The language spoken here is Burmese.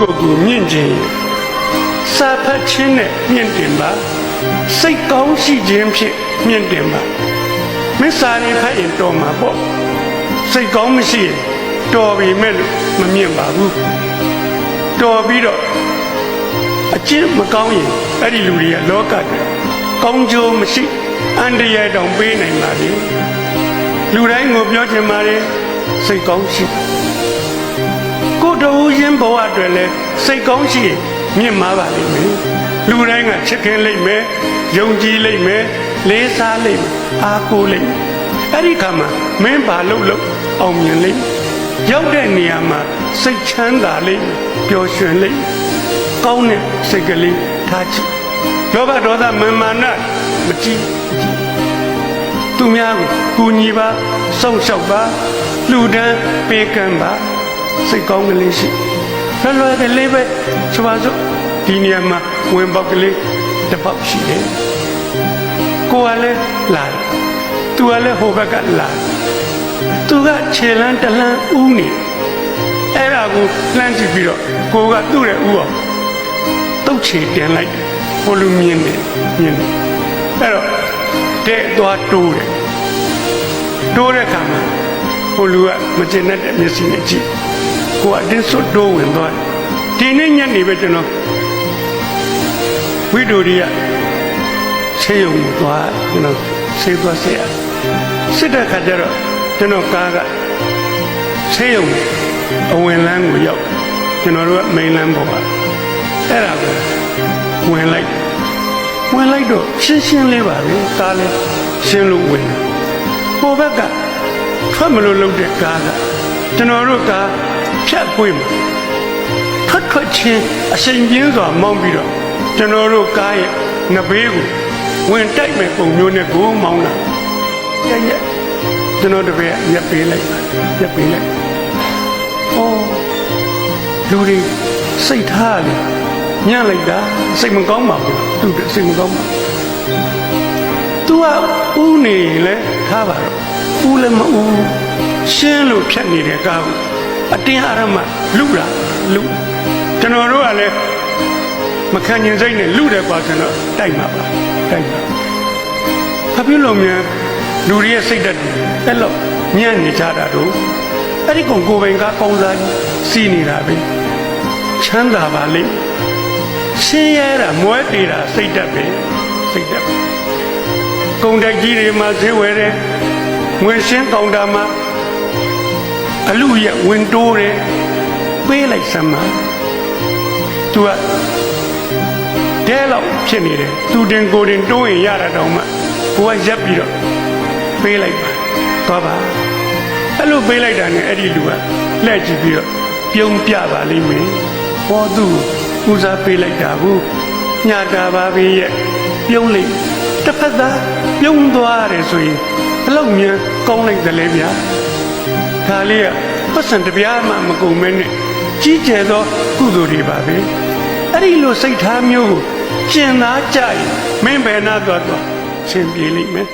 ကိုယ်ကိုမြင့်ခြင်းစာဖတ်ခြင်းနဲ့မြင့်တင်ပါစိတ်ကောင်းရှိခြင်းဖြင့်မြင့်တင်ပါမစ္စာရီဖတ်ရင်တော်မှာပေါ့စိတ်ကောင်းမရှိရင်တော်ပြီမဲ့လို့မမြင့်ပါဘူးတော်ပြီးတော့အကျင့်မကောင်းရင်အဲ့ဒီလူတွေကလောကတွေကောင်းကျိုးမရှိအန္တရာယ်တောင်ပေးနိုင်ပါလေလူတိုင်းကိုပြောချင်ပါတယ်စိတ်ကောင်းရှိ ကိုယ်တူချင်းဘဝအတွက်လဲစိတ်ကောင်းရှိရင်မြင့်မားပါလိမ့်မယ်လူတိုင်းကချစ်ခင်လိမ့်မယ်ယုံကြည်လိမ့်မယ်လေးစားလိမ့်မယ်အားကိုးလိမ့်မယ်အဲ့ဒီခါမှာမင်းဘာလုပ်လို့အောင်မြင်လိမ့်မယ်ရောက်တဲ့နေရာမှာစိတ်ချမ်းသာလိမ့်မယ်ပျော်ရွှင်လိမ့်မယ်ကောင်းတဲ့စိတ်ကလေးထားချစ်လောဘဒေါသမမာနမကြည့်မကြည့်သူများကိုကူညီပါစောင့်ရှောက်ပါလှူဒန်းပေးကမ်းပါ စိတ်ကောင်းကလေးရှိလွယ်လွယ်ကလေးပဲဆိုပါစို့ဒီနေရာမှာဝင်ပေါက်ကလေးတစ်ပေါက်ရှိတယ်ကိုကလည်းလာတယ်သူကလည်းဟိုဘက်ကလာတယ်သူကခြေလန်းတလန်းဥနေအဲ့ဒါကိုလှမ်းကြည့်ပြီးတော့ကိုကသူ့ရဲ့ဥအောင်တုတ်ချေတင်လိုက်တယ်ဟိုလူမြင်တယ်မြင်တယ်အဲ့တော့တဲ့သွားတိုးတယ်တိုးတဲ့ခါမှာဟိုလူကမကျင်တတ်တဲ့မျက်စိနဲ့ကြည့် ကိုကအတင်းစွတ်တိုးဝင်သွားတယ်ဒီနေ့ညနေပဲကျွန်တော်ဝိဒိုရီကဆေးရုံကိုသွားကျွန်တော်ဆေးသွားဆေးရစစ်တဲ့ခါကျတော့ကျွန်တော်ကားကဆေးရုံအဝင်လမ်းကိုရောက်ကျွန်တော်တို့ကမိန်လမ်းပေါ်ပါအဲ့ဒါကိုဝင်လိုက်ဝင်လိုက်တော့ရှင်းရှင်းလေးပါပဲကားလေးရှင်းလို့ဝင်တယ်ဟိုဘက်ကထွက်မလို့လုပ်တဲ့ကားကကျွန်တော်တို့ကား ဖြတ်ကွေးမှာထွက်ထွက်ချင်းအချိန်ပြင်းစွာမောင်းပြီးတော့ကျွန်တော်တို့ကားရဲ့ငဘေးကိုဝင်တိုက်မဲ့ပုံမျိုးနဲ့ကိုမောင်းလာရရကျွန်တော်တပည့်ရက်ပေးလိုက်ရက်ပေးလိုက်အော်လူတွေစိတ်ထားလေညံ့လိုက်တာစိတ်မကောင်းပါဘူးသူတစိတ်မကောင်းပါသူကဥနေရင်လဲထားပါတော့ဥလည်းမဥရှင်းလို့ဖြတ်နေတဲ့ကားကို အတင်းအရမလူတာလူကျွန်တော်တို့ကလည်းမခံကျင်စိတ်နဲ့လူတယ်ကွာကျွန်တော်တိုက်မှာပါတိုက်မှာဘာဖြစ်လို့များလူတွေရဲ့စိတ်ဓာတ်တွေအဲ့လိုညံ့နေကြတာတို့အဲ့ဒီကောင်ကိုယ်ပိုင်ကကောင်းစားကြီးစီးနေတာပဲချမ်းသာပါလိမ့်ရှင်းရတာမွဲတေတာစိတ်ဓာတ်ပဲစိတ်ဓာတ်ပဲကုံတက်ကြီးတွေမှာဈေးဝယ်တယ်ငွေရှင်းကောင်တာမှာ အလူရဲ့ဝင်တိုးတယ်ပေးလိုက်စမ်းမှာသူကတဲလောက်ဖြစ်နေတယ်သူတင်ကိုတင်တိုးရင်ရတာတောင်မှကိုကရက်ပြီးတော့ပေးလိုက်ပါသွားပါအဲ့လိုပေးလိုက်တာနဲ့အဲ့ဒီလူကလှည့်ကြည့်ပြီးတော့ပြုံးပြပါလိမ့်မယ်ဟောသူဦးစားပေးလိုက်တာဘူးညတာပါပဲရဲ့ပြုံးလိုက်တစ်ဖက်သားပြုံးသွားတယ်ဆိုရင်ဘယ်လောက်မြန်ကောင်းလိုက်တယ်လဲဗျာ ဒါလေးကပတ်စံတစ်ပြားမှမကုန်မဲနဲ့ကြီးကျယ်သောကုသိုလ်တွေပါပဲအဲ့ဒီလိုစိတ်ထားမျိုးကိုကျင်သားကြရင်မင်းဘယ်နာသွားသွားဆင်ပြေလိမ့်မယ်